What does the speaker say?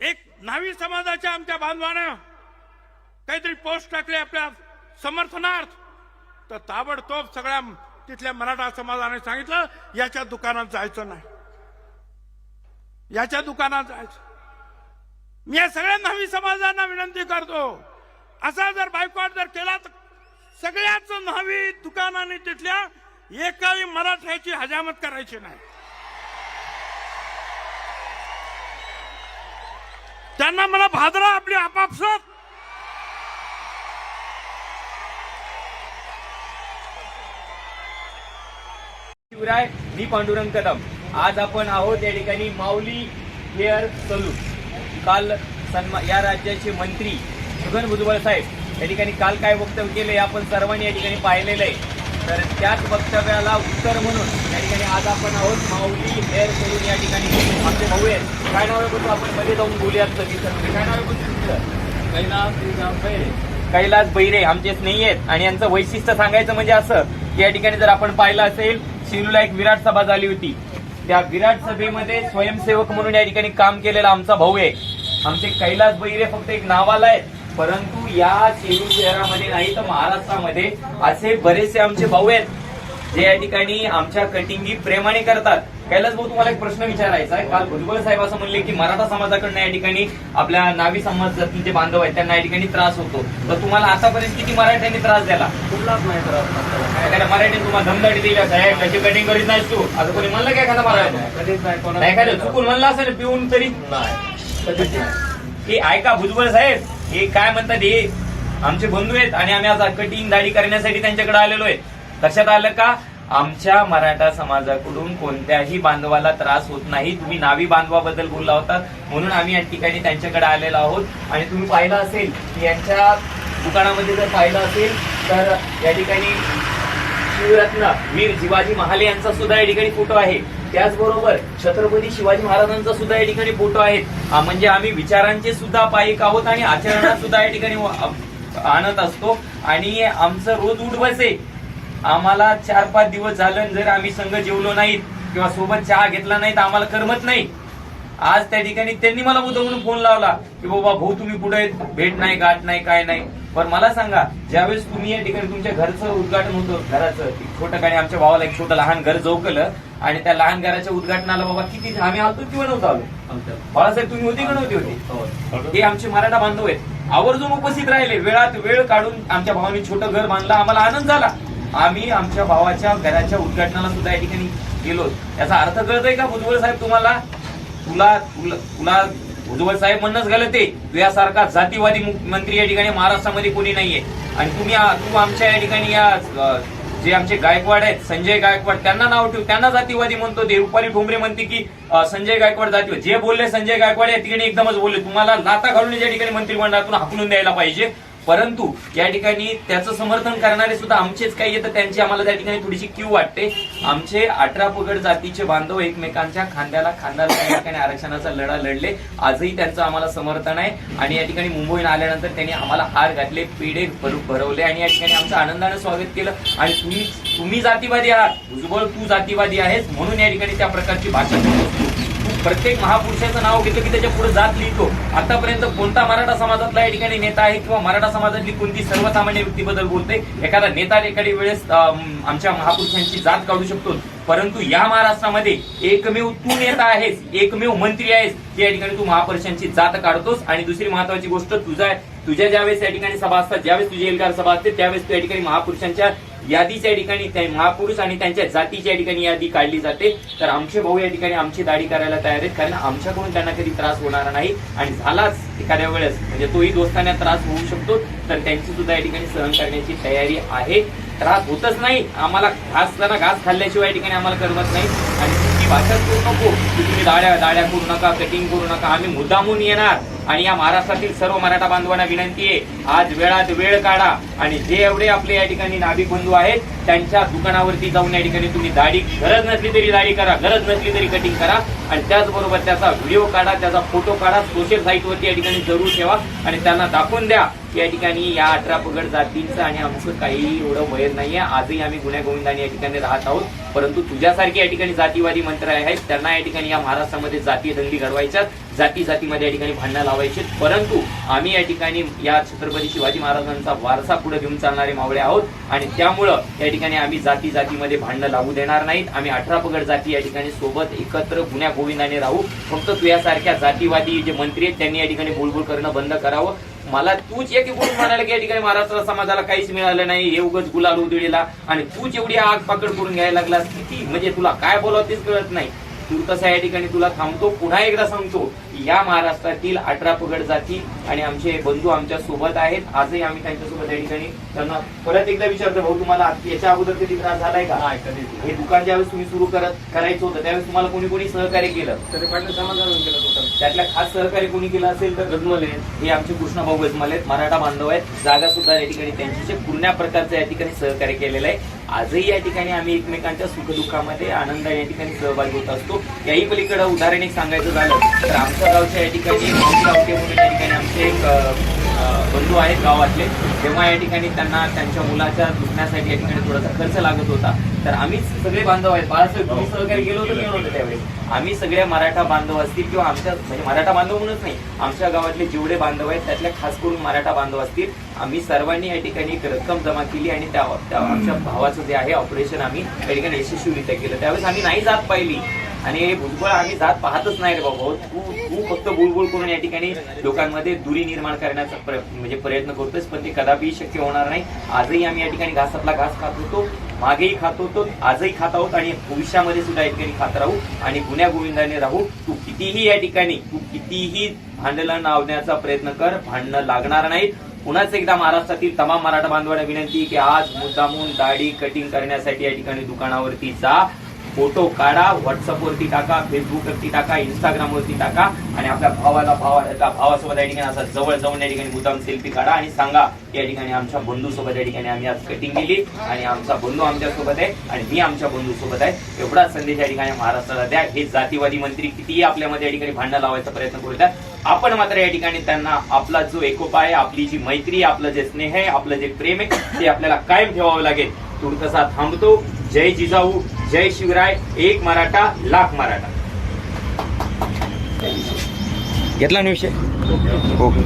एक न्हावी समाजाच्या आमच्या बांधवानं काहीतरी पोस्ट टाकले आपल्या समर्थनार्थ. तर ताबडतोब सगळ्या तिथल्या मराठा समाजाने सांगितलं याच्या दुकानात जायचं नाही. याच्या दुकानात जायचं. मी या सगळ्या न्हावी समाजांना विनंती करतो असा जर बायकॉट जर केला तर सगळ्याच न्हावी दुकानाने तिथल्या एकाही मराठ्याची हजामत करायची नाही. त्यांना मला भादरा आपली आपापसात. शिवराय मी पांडुरंग कदम. आज आपण आहोत या ठिकाणी माऊली हेअर सलून. काल सन्मा या राज्याचे मंत्री छगन भुजबळ साहेब. या ठिकाणी काल काय वक्तव्य केले आपण सर्वांनी या ठिकाणी पाहिलेलं आहे. तर त्याच वक्तव्याला उत्तर म्हणून या ठिकाणी आज आपण आहोत. माऊली हेअर सलून या ठिकाणी आमचे भाऊ आहेत. काय नाव आहे बघू आपण मध्ये जाऊन बोलूयात सगळी काय नाव आहे बघू? कैलास बैरे. कैलास बैरे आमचे स्नेही आहेत. आणि यांचं वैशिष्ट्य सांगायचं म्हणजे असं की या ठिकाणी जर आपण पाहिलं असेल शिरूला एक विराट सभा झाली होती. त्या विराट सभेमध्ये स्वयंसेवक म्हणून या ठिकाणी काम केलेला आमचा भाऊ आहे. आमचे कैलास बैरे फक्त एक नावाला आहे परंतु या सेलू शहरामध्ये नाही तर महाराष्ट्रामध्ये असे बरेचसे आमचे भाऊ आहेत जे या ठिकाणी आमच्या कटिंगी प्रेमाने करतात. कैलास भाऊ तुम्हाला एक प्रश्न विचारायचा आहे. काल भुजबळ साहेब असं म्हणले की मराठा समाजाकडनं या ठिकाणी आपल्या नावी समाजातील जे बांधव आहेत त्यांना या ठिकाणी त्रास होतो. तर तुम्हाला आतापर्यंत किती मराठ्यांनी त्रास द्याला कुठलाच नाही त्रास एखाद्या मराठीने तुम्हाला धमदाडी दिली साहेब त्याची कटिंग करीत नाहीस तू? असं कोणी म्हणलं काय एखादा मराठी? नाही नाही एखादं चुकून म्हणलं असेल पिऊन तरी? नाही नाही. हे ऐका भुजबळ साहेब हे काय म्हणतात हे? आमचे बंधू आहेत आणि आम्ही आज कटिंग दाढी करण्यासाठी त्यांच्याकडे आलेलो आहे. लक्षात आलं का? आमच्या मराठा समाजाकडून कोणत्याही बांधवाला त्रास होत नाही. तुम्ही नावी बांधवाबद्दल बोलला होता. म्हणून आम्ही या ठिकाणी त्यांच्याकडे आलेलो आहोत. आणि तुम्ही पाहिलं असेल की यांच्या दुकानामध्ये जर पाहिलं असेल तर या ठिकाणी शिवरत्न वीर शिवाजी महाले यांचा सुद्धा या ठिकाणी फोटो आहे. त्याचबरोबर छत्रपती शिवाजी महाराजांचा सुद्धा या ठिकाणी फोटो आहेत. म्हणजे आम्ही विचारांचे सुद्धा पायिक आहोत आणि आचरणात सुद्धा या ठिकाणी आणत असतो. आणि आमचं रोज उठवच आहे. आम्हाला चार पाच दिवस झालं जर आम्ही संघ जेवलो नाहीत किंवा सोबत चहा घेतला नाही तर आम्हाला करमत नाही. आज त्या ठिकाणी त्यांनी मला मुद्दामून फोन लावला की बाबा भाऊ तुम्ही पुढे भेट नाही गाठ नाही काय नाही. पण मला सांगा ज्यावेळेस तुम्ही या ठिकाणी तुमच्या घरचं उद्घाटन होतं घराचं एक छोटं आणि आमच्या भावाला एक छोटं लहान घर जोकलं आणि त्या लहान घराच्या उद्घाटनाला बाबा किती आम्ही आलतो किंवा नव्हतो आलो? बाळासाहेब तुम्ही होते का नव्हते होते? हे आमचे मराठा बांधव आहेत. आवर्जून उपस्थित राहिले. वेळात वेळ काढून आमच्या भावाने छोटं घर बांधलं. आम्हाला आनंद झाला. आम्ही आमच्या भावाच्या घराच्या उद्घाटनाला सुद्धा या ठिकाणी गेलो. याचा अर्थ कळतोय का भुजबळ साहेब तुम्हाला? तुला तुला तुला भुजबळ साहेब म्हणणंच गलत ते यासारखा जातीवादी मंत्री या ठिकाणी महाराष्ट्रामध्ये कोणी नाहीये. आणि तुम्ही तू आमच्या या ठिकाणी या जे आमचे गायकवाड आहेत संजय गायकवाड त्यांना नाव ठेवू त्यांना जातीवादी म्हणतो ते. रुपाली ठोंबरे म्हणते की संजय गायकवाड जातीवादी. जे बोलले संजय गायकवाड या ठिकाणी एकदमच बोलले. तुम्हाला लाता घालून या ठिकाणी मंत्रिमंडळातून हाकलून द्यायला पाहिजे. परंतु या ठिकाणी त्याचं समर्थन करणारे सुद्धा आमचेच काही येतं त्यांची आम्हाला त्या ठिकाणी थोडीशी क्यू वाटते. आमचे अठरा पगड जातीचे बांधव एकमेकांच्या खांद्याला खांदा त्या या ठिकाणी आरक्षणाचा लढा लढले. आजही त्यांचं आम्हाला समर्थन आहे. आणि या ठिकाणी मुंबईहून आल्यानंतर त्यांनी आम्हाला हार घातले पेढे भर- भरवले. आणि या ठिकाणी आमचं आनंदाने स्वागत केलं. आणि तुम्ही तुम्ही जातीवादी आहात. भुजबळ तू जातीवादी आहेस. म्हणून या ठिकाणी त्या प्रकारची भाषा प्रत्येक महापुरुषाचं नाव घेतो की त्याच्या पुढे जात लिहितो. आतापर्यंत कोणता मराठा समाजातला या ठिकाणी नेता आहे किंवा मराठा समाजातली कोणती सर्वसामान्य व्यक्तीबद्दल बोलते एखादा नेता एखादी वेळेस आमच्या महापुरुषांची जात काढू शकतो. परंतु या महाराष्ट्रामध्ये एकमेव तू नेता आहेस एकमेव मंत्री आहेस या ठिकाणी तू महापुरुषांची जात काढतोस. आणि दुसरी महत्वाची गोष्ट तुझा तुझ्या ज्यावेळेस या ठिकाणी सभा असतात ज्यावेळेस तुझी एल्गार सभा असते त्यावेळेस तू या ठिकाणी महापुरुषांच्या यादीच्या ठिकाणी महापुरुष आणि त्यांच्या जातीच्या ठिकाणी यादी काढली जाते. तर आमचे भाऊ या ठिकाणी आमची दाढी करायला तयार आहेत कारण आमच्याकडून त्यांना कधी त्रास होणार नाही. आणि झालाच एखाद्या वेळेस म्हणजे तोही दोस्तांना त्रास होऊ शकतो तर त्यांची सुद्धा या ठिकाणी सहन करण्याची तयारी आहे. त्रास होतच नाही. आम्हाला घास जरा घास खाल्ल्याशिवाय या ठिकाणी आम्हाला करमत नाही. आणि तुम्ही भाषाच करू नको. की तुम्ही दाड्या दाड्या करू नका कटिंग करू नका. आम्ही मुद्दामून येणार. आणि या महाराष्ट्रातील सर्व मराठा बांधवांना विनंती आहे आज वेळात वेळ काढा. आणि जे एवढे आपले या ठिकाणी नाभिक बंधू आहेत त्यांच्या दुकानावरती जाऊन या ठिकाणी तुम्ही दाढी गरज नसली तरी दाढी करा गरज नसली तरी कटिंग करा. आणि त्याचबरोबर त्याचा व्हिडिओ काढा त्याचा फोटो काढा. सोशल साईटवरती या ठिकाणी जरूर ठेवा. आणि त्यांना दाखवून द्या. या ठिकाणी या अठरा पगड जातींचं आणि आमचं काही एवढं वयर नाहीये. आजही आम्ही गुन्ह्या गोविंदाने या ठिकाणी राहत आहोत. परंतु तुझ्यासारखे या ठिकाणी जातीवादी मंत्र आहेत. त्यांना या ठिकाणी या महाराष्ट्रामध्ये जातीय दंगली घडवायच्यात. जाती जातीमध्ये या ठिकाणी भांडणं लावायचे परंतु आम्ही या ठिकाणी या छत्रपती शिवाजी महाराजांचा वारसा पुढे घेऊन चालणारे मावळे आहोत. आणि त्यामुळं या ठिकाणी आम्ही जाती जातीमध्ये भांडणं लावू देणार नाहीत. आम्ही अठरा पगड जाती या ठिकाणी सोबत एकत्र गुन्ह्या गोविंदाने राहू. फक्त तुझ्यासारख्या जातीवादी जे मंत्री आहेत त्यांनी या ठिकाणी बुलबुल करणं बंद करावं. मला तूच एक गुण म्हणाला की या ठिकाणी महाराष्ट्र समाजाला काहीच मिळालं नाही. हे उगच गुलाल उधळीला आणि तूच एवढी आग पाकड करून घ्यायला लागलास. किती म्हणजे तुला काय बोलावं तेच कळत नाही. तू तसा या ठिकाणी तुला थांबतो. पुन्हा एकदा सांगतो या महाराष्ट्रातील अठरा पगड जाती आणि आमचे बंधू आमच्यासोबत आहेत. आजही आम्ही त्यांच्यासोबत या ठिकाणी त्यांना परत एकदा विचारतो भाऊ तुम्हाला याच्या अगोदर कधी त्रास झालाय का. हे दुकान ज्यावेळेस तुम्ही सुरू करत करायचं होतं त्यावेळेस तुम्हाला कोणी कोणी सहकार्य केलं? तरी पाटील समाधान केलं होतं. त्यातल्या खास सहकार्य कोणी केलं असेल तर गजमल आहेत. हे आमचे कृष्णाभाऊ गजमल आहेत. मराठा बांधव आहेत. जागा सुद्धा या ठिकाणी त्यांची पूर्ण प्रकारचं या ठिकाणी सहकार्य केलेलं आहे. आजही या ठिकाणी आम्ही एकमेकांच्या सुखदुःखामध्ये आनंद या ठिकाणी सहभागी होत असतो. याही पलीकडे उदाहरण एक सांगायचं झालं तर आमच्या गावच्या या ठिकाणी म्हणून या ठिकाणी आमचे एक बंधू आहेत गावातले. तेव्हा या ठिकाणी त्यांना त्यांच्या मुलाच्या दुखण्यासाठी या ठिकाणी थोडासा खर्च लागत होता. तर आम्ही सगळे बांधव आहेत. बाळासाहेब तुम्ही सहकार्य केलं होतं की नव्हतं त्यावेळेस आम्ही सगळे मराठा बांधव असतील किंवा आमच्या म्हणजे मराठा बांधव म्हणून नाही आमच्या गावातले जेवढे बांधव आहेत त्यातल्या खास करून मराठा बांधव असतील. आम्ही सर्वांनी या ठिकाणी एक रक्कम जमा केली आणि त्या आमच्या भावाचं जे आहे ऑपरेशन आम्ही त्या ठिकाणी यशस्वीरित्या केलं. त्यावेळेस आम्ही नाही जात पाहिली. आणि भुजबळ आम्ही जात पाहतच नाही रे बाबा. तू तू फक्त बुलबुल करून या ठिकाणी लोकांमध्ये दुरी निर्माण करण्याचा म्हणजे प्रयत्न करतोस पण ते कदापि शक्य होणार नाही. आजही आम्ही या ठिकाणी घासातला घास खात होतो मागेही खात होतो आजही खात आहोत आणि भविष्यामध्ये सुद्धा या ठिकाणी खात राहू आणि गुन्ह्या गोविंदाने राहू. तू कितीही या ठिकाणी तू कितीही भांडलं लावण्याचा प्रयत्न कर भांडणं लागणार नाहीत. पुन्हाच एकदा महाराष्ट्रातील तमाम मराठा बांधवांना विनंती की आज मुद्दामून दाढी कटिंग करण्यासाठी या ठिकाणी दुकानावरती जा. फोटो काढा व्हॉट्सअपवरती टाका फेसबुकवरती टाका इंस्टाग्रामवरती टाका आणि आपल्या भावाला भावा भावासोबत या ठिकाणी असा जवळ जाऊन या ठिकाणी मुद्दाम सेल्फी काढा आणि सांगा या ठिकाणी आमच्या बंधू सोबत या ठिकाणी आम्ही आज कटिंग केली आणि आमचा बंधू आमच्यासोबत आहे आणि मी आमच्या बंधू सोबत आहे. एवढा संदेश या ठिकाणी महाराष्ट्राला द्या. हे जातीवादी मंत्री कितीही आपल्यामध्ये या ठिकाणी भांडण लावायचा प्रयत्न करतात आपण मात्र या ठिकाणी त्यांना आपला जो एकोपा आहे आपली जी मैत्री आपलं जे स्नेह आहे आपलं जे प्रेम आहे ते आपल्याला कायम ठेवावं लागेल. तुर्तसा थांबतो. जय जिजाऊ जय शिवराय एक मराठा लाख मराठा. घेतला ना विषय? ओके.